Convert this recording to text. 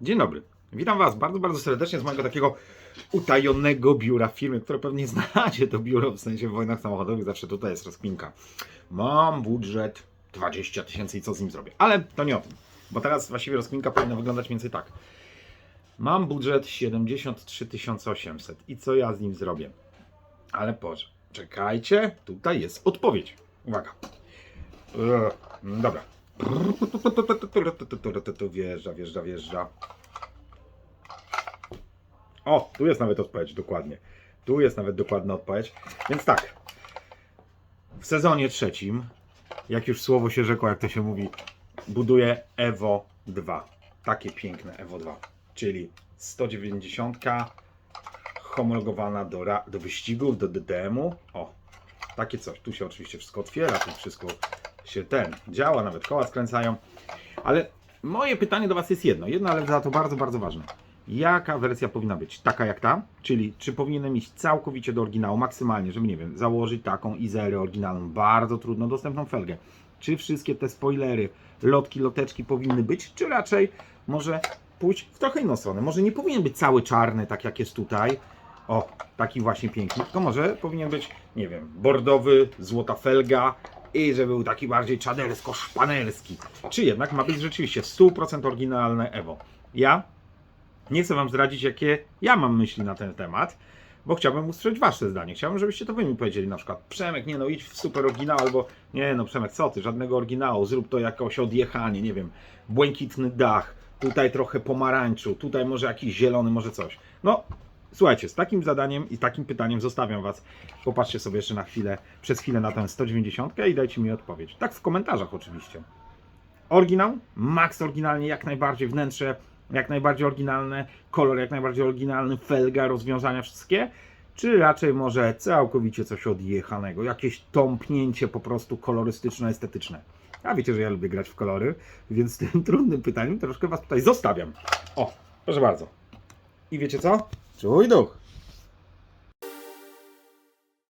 Dzień dobry. Witam Was bardzo, bardzo serdecznie z mojego takiego utajonego biura w firmie, które pewnie znacie to biuro, w sensie w wojnach samochodowych zawsze tutaj jest rozkminka. Mam budżet 20 tysięcy i co z nim zrobię? Ale to nie o tym, bo teraz właściwie rozkminka powinna wyglądać mniej więcej tak. Mam budżet 73 800 i co ja z nim zrobię? Ale poczekajcie, czekajcie, tutaj jest odpowiedź. Uwaga. Eee, Dobra. Wjeżdża, wjeżdża, wjeżdża. O, tu jest nawet odpowiedź, dokładnie. Tu jest nawet dokładna odpowiedź. Więc tak. W sezonie trzecim, jak już słowo się rzekło, jak to się mówi, buduję Evo 2. Takie piękne Evo 2. Czyli 190 homologowana do, do wyścigów, do DDM-u. O, takie coś. Tu się oczywiście wszystko otwiera, tu wszystko się ten działa, nawet koła skręcają. Ale moje pytanie do Was jest jedno, jedno, ale za to bardzo, bardzo ważne. Jaka wersja powinna być? Taka jak ta? Czyli czy powinienem iść całkowicie do oryginału, maksymalnie, żeby, nie wiem, założyć taką Izerę oryginalną, bardzo trudno dostępną felgę. Czy wszystkie te spoilery, lotki, loteczki powinny być, czy raczej może pójść w trochę inną stronę? Może nie powinien być cały czarny, tak jak jest tutaj, o, taki właśnie piękny, tylko może powinien być, nie wiem, bordowy, złota felga i żeby był taki bardziej czadersko-szpanerski. Czy jednak ma być rzeczywiście 100% oryginalne Evo? Ja nie chcę Wam zdradzić, jakie ja mam myśli na ten temat, bo chciałbym usłyszeć Wasze zdanie. Chciałbym, żebyście to Wy mi powiedzieli na przykład, Przemek, nie no, idź w super oryginał, albo nie no, Przemek, co Ty, żadnego oryginału, zrób to jakoś odjechanie, nie wiem, błękitny dach, tutaj trochę pomarańczu, tutaj może jakiś zielony, może coś. No, Słuchajcie, z takim zadaniem i takim pytaniem zostawiam Was. Popatrzcie sobie jeszcze na chwilę, przez chwilę na tę 190 i dajcie mi odpowiedź. Tak w komentarzach oczywiście. Oryginał? Max oryginalnie, jak najbardziej wnętrze, jak najbardziej oryginalne, kolor jak najbardziej oryginalny, felga, rozwiązania wszystkie? Czy raczej może całkowicie coś odjechanego, jakieś tąpnięcie po prostu kolorystyczno-estetyczne? A wiecie, że ja lubię grać w kolory, więc tym trudnym pytaniem troszkę Was tutaj zostawiam. O, proszę bardzo. I wiecie co? জয় হোক